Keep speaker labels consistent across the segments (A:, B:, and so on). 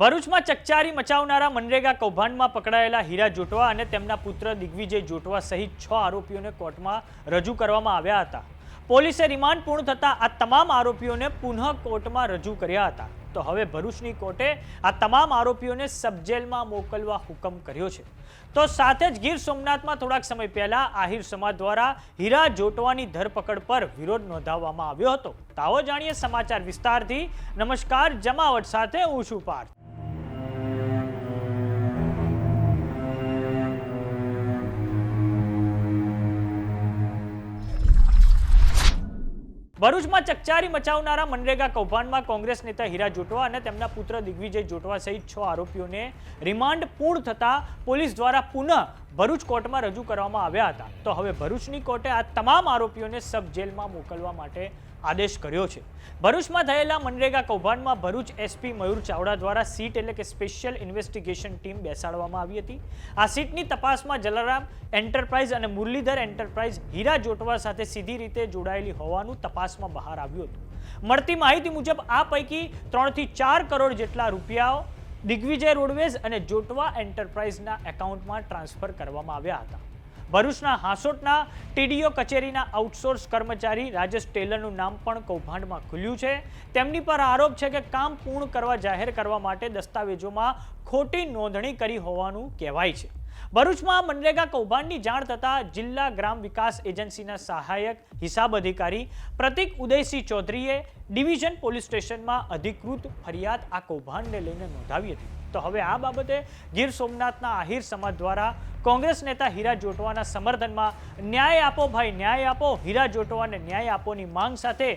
A: ભરૂચમાં ચકચારી મચાવનારા મનરેગા કૌભાંડમાં પકડાયેલા હીરા જોટવા અને તેમના પુત્ર દિગ્વિજય જોટવા સહિત છ આરોપીઓને કોર્ટમાં રજૂ કરવામાં આવ્યા હતા. પોલીસે રિમાન્ડ પૂર્ણ થતાં આ તમામ આરોપીઓને પુનઃ કોર્ટમાં રજૂ કર્યા હતા. તો હવે ભરૂચની કોર્ટે આ તમામ આરોપીઓને સબજેલમાં મોકલવા હુકમ કર્યો છે. તો સાથે જ ગીર સોમનાથમાં થોડાક સમય પહેલા આહિર સમાજ દ્વારા હીરા જોટવાની ધરપકડ પર વિરોધ નોંધાવવામાં આવ્યો હતો. તાવો જાણીએ સમાચાર વિસ્તારથી. નમસ્કાર, જમાવટ સાથે હું છું પાર્થ. ભરૂચમાં ચકચારી મચાવનારા મનરેગા કૌભાંડમાં કોંગ્રેસ નેતા હીરા જોટવા અને તેમના પુત્ર દિગ્વિજય જોટવા સહિત છ આરોપીઓને રિમાન્ડ પૂર્ણ થતા પોલીસ દ્વારા પુનઃ ભરૂચ કોર્ટમાં રજૂ કરવામાં આવ્યા હતા. તો હવે ભરૂચની કોર્ટે આ તમામ આરોપીઓને સબ જેલમાં મોકલવા માટે આદેશ કર્યો છે. ભરૂચમાં થયેલા મનરેગા કૌભાંડમાં ભરૂચ એસપી મયુર ચાવડા દ્વારા સીટ એટલે કે સ્પેશિયલ ઇન્વેસ્ટિગેશન ટીમ બેસાડવામાં આવી હતી. આ સીટની તપાસમાં જલારામ એન્ટરપ્રાઇઝ અને મુરલીધર એન્ટરપ્રાઇઝ હીરા જોટવા સાથે સીધી રીતે જોડાયેલી હોવાનું તપાસમાં બહાર આવ્યું હતું. મળતી માહિતી મુજબ આ પૈકી ત્રણથી ચાર કરોડ જેટલા રૂપિયાઓ દિગ્વિજય રોડવેઝ અને જોટવા એન્ટરપ્રાઇઝના એકાઉન્ટમાં ટ્રાન્સફર કરવામાં આવ્યા હતા. ભરૂચના હાંસોટના ટીડીઓ કચેરીના આઉટસોર્સ કર્મચારી રાજેશ ટેલરનું નામ પણ કૌભાંડમાં ખુલ્યું છે. તેમની પર આરોપ છે કે કામ પૂર્ણ કરવા જાહેર કરવા માટે દસ્તાવેજોમાં ખોટી નોંધણી કરી હોવાનું કહેવાય છે. ભરૂચમાં મનરેગા કૌભાંડની જાણ થતાં જિલ્લા ગ્રામ વિકાસ એજન્સીના સહાયક, હિસાબ અધિકારી પ્રતિક ઉદયસિંહ ચૌધરીએ ડિવિઝન પોલીસ સ્ટેશનમાં અધિકૃત ફરિયાદ આ કૌભાંડને લઈને નોંધાવી હતી. તો હવે આ બાબતે ગીર સોમનાથના આહિર સમાજ દ્વારા કોંગ્રેસ નેતા હીરા જોટવાના સમર્થનમાં ન્યાય આપો ભાઈ, ન્યાય આપો. હીરા જોટવાને ન્યાય આપોની માંગ સાથે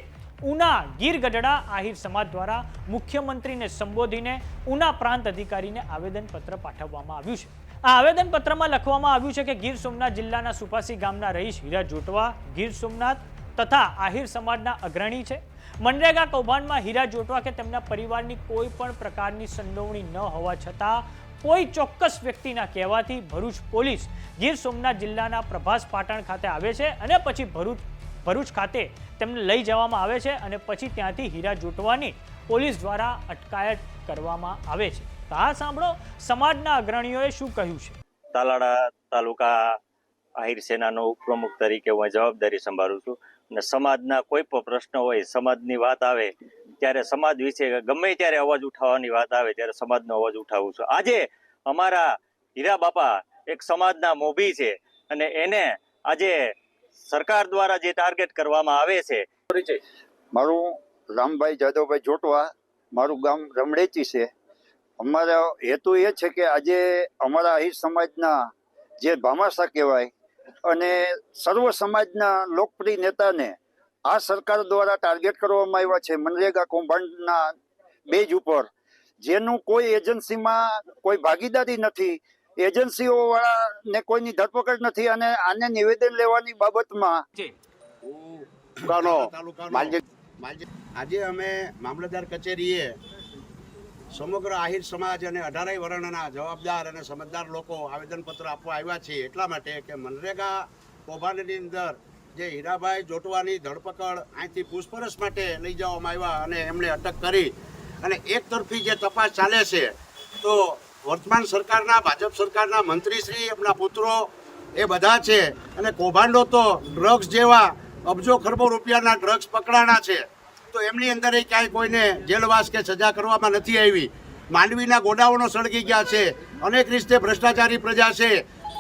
A: ઉના ગીર ગઢડા આહિર સમાજ દ્વારા મુખ્યમંત્રીને સંબોધીને ઉના પ્રાંત અધિકારીને આવેદનપત્ર પાઠવવામાં આવ્યું છે. આ આવેદનપત્રમાં લખવામાં આવ્યું છે કે ગીર સોમનાથ જિલ્લાના સુપાસી ગામના રહીશ હીરા જોટવા ગીર સોમનાથ તથા આહિર સમાજના અગ્રણી છે. મનરેગા કૌભાંડમાં હીરા જોટવા કે તેમના પરિવારની કોઈ પણ પ્રકારની સંડોવણી ન હોવા છતાં કોઈ ચોક્કસ વ્યક્તિના કહેવાથી ભરૂચ પોલીસ ગીર સોમનાથ જિલ્લાના પ્રભાસ પાટણ ખાતે આવે છે અને પછી ભરૂચ ભરૂચ ખાતે તેમને લઈ જવામાં આવે છે અને પછી ત્યાંથી હીરા જોટવાની પોલીસ દ્વારા અટકાયત કરવામાં આવે છે. તો આ સાંભળો સમાજના અગ્રણીઓએ શું કહ્યું છે?
B: તાલાડા તાલુકા આહિર સેનાનો ઉપપ્રમુખ તરીકે હું જવાબદારી સંભાળું છું અને સમાજના કોઈ પણ પ્રશ્ન હોય સમાજની વાત આવે ત્યારે સમાજ વિશે ગમે ત્યારે અવાજ ઉઠાવવાની વાત આવે ત્યારે સમાજનો અવાજ ઉઠાવું છું. આજે અમારા હીરા બાપા એક સમાજના મોભી છે અને એને આજે સરકાર દ્વારા જે ટાર્ગેટ કરવામાં આવે છે
C: મારું રામભાઈ જાદવભાઈ જોટવા મારું ગામ રમડેચી છે. અમારો હેતુ એ છે કે આજે અમારા અહીર સમાજના જે ભામાસા કહેવાય અને સર્વ સમાજના લોકપ્રિય નેતાને આ સરકાર દ્વારા ટાર્ગેટ કરવામાં આવ્યા છે મનરેગા કૌભાંડના બેજ ઉપર. જેનું કોઈ એજન્સીમાં કોઈ ભાગીદારી નથી. એજન્સીઓ વાળાને કોઈની ધરપકડ નથી અને આને નિવેદન લેવાની બાબતમાં
D: આજે અમે મામલતદાર કચેરીએ સમગ્ર આહિર સમાજ અને અઢારેય વર્ણના જવાબદાર અને સમજદાર લોકો આવેદનપત્ર આપવા આવ્યા છે એટલા માટે કે મનરેગા કૌભાંડની અંદર જે હીરાભાઈ જોટવાની ધરપકડ અહીંથી પૂછપરછ માટે લઈ જવામાં આવ્યા અને એમણે અટક કરી. અને એક તરફી જે તપાસ ચાલે છે, તો વર્તમાન સરકારના, ભાજપ સરકારના મંત્રીશ્રી, એમના પુત્રો એ બધા છે. અને કૌભાંડો તો ડ્રગ્સ જેવા અબજો ખરબો રૂપિયાના ડ્રગ્સ પકડાના છે. તો એમની અંદર એ ક્યાંય કોઈને જેલવાસ કે સજા કરવામાં નથી આવી. માંડવીના ગોડાઓનો સળગી ગયા છે. અનેક રીતે ભ્રષ્ટાચારી પ્રજા છે.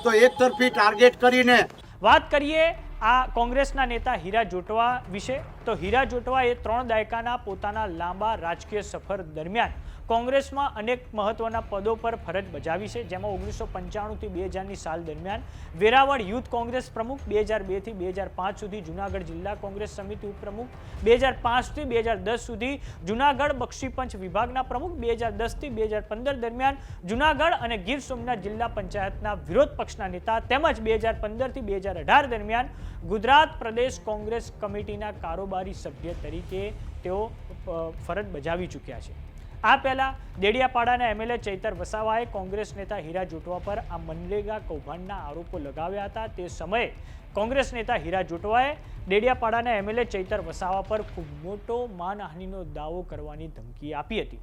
D: તો એક તરફી ટાર્ગેટ કરીને
A: વાત કરીએ આ કોંગ્રેસના નેતા હીરા જોટવા વિશે. તો હીરા જોટવા એ ત્રણ દાયકાના પોતાના લાંબા રાજકીય સફર દરમિયાન કોંગ્રેસમાં અનેક મહત્વના પદો પર ફરજ બજાવી છે, જેમાં ઓગણીસો પંચાણુંથી બે હજારની સાલ દરમિયાન વેરાવળ યુથ કોંગ્રેસ પ્રમુખ, બે હજાર બેથી બે હજાર પાંચ સુધી જુનાગઢ જિલ્લા કોંગ્રેસ સમિતિ ઉપપ્રમુખ બે હજાર પાંચથી બે હજાર દસ સુધી જુનાગઢ બક્ષીપંચ વિભાગના પ્રમુખ, બે હજાર દસથી બે હજાર પંદર દરમિયાન જુનાગઢ અને ગીર સોમનાથ જિલ્લા પંચાયતના વિરોધ પક્ષના નેતા તેમજ બે હજાર પંદરથી બે હજાર અઢાર દરમિયાન ગુજરાત પ્રદેશ કોંગ્રેસ કમિટીના કારોબારી સભ્ય તરીકે તેઓ ફરજ બજાવી ચૂક્યા છે. આ પહેલાં દેડિયાપાડાના એમએલએ ચૈતર વસાવાએ કોંગ્રેસ નેતા હીરા જોટવા પર આ મનરેગા કૌભાંડના આરોપો લગાવ્યા હતા. તે સમયે કોંગ્રેસ નેતા હીરા જોટવાએ દેડિયાપાડાના એમએલએ ચૈતર વસાવા પર ખૂબ મોટો માનહાનિનો દાવો કરવાની ધમકી આપી હતી.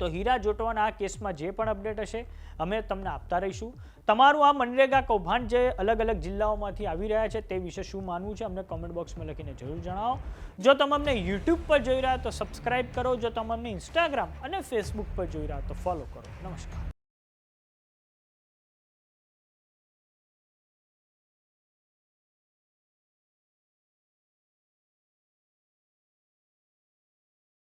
A: તો હીરા જોટવાના આ કેસમાં જે પણ અપડેટ હશે, અમે તમને આપતા રહીશું. તમારું આ મનરેગા કૌભાંડ જે અલગ અલગ જિલ્લાઓમાંથી આવી રહ્યા છે, તે વિશે શું માનવું છે, અમને કોમેન્ટ બોક્સમાં લખીને જરૂર જણાવો. જો તમે અમને યુટ્યુબ પર જોઈ રહ્યા તો સબસ્ક્રાઈબ કરો. જો તમે અમને ઇન્સ્ટાગ્રામ અને ફેસબુક પર જોઈ રહ્યા તો ફોલો કરો. નમસ્કાર.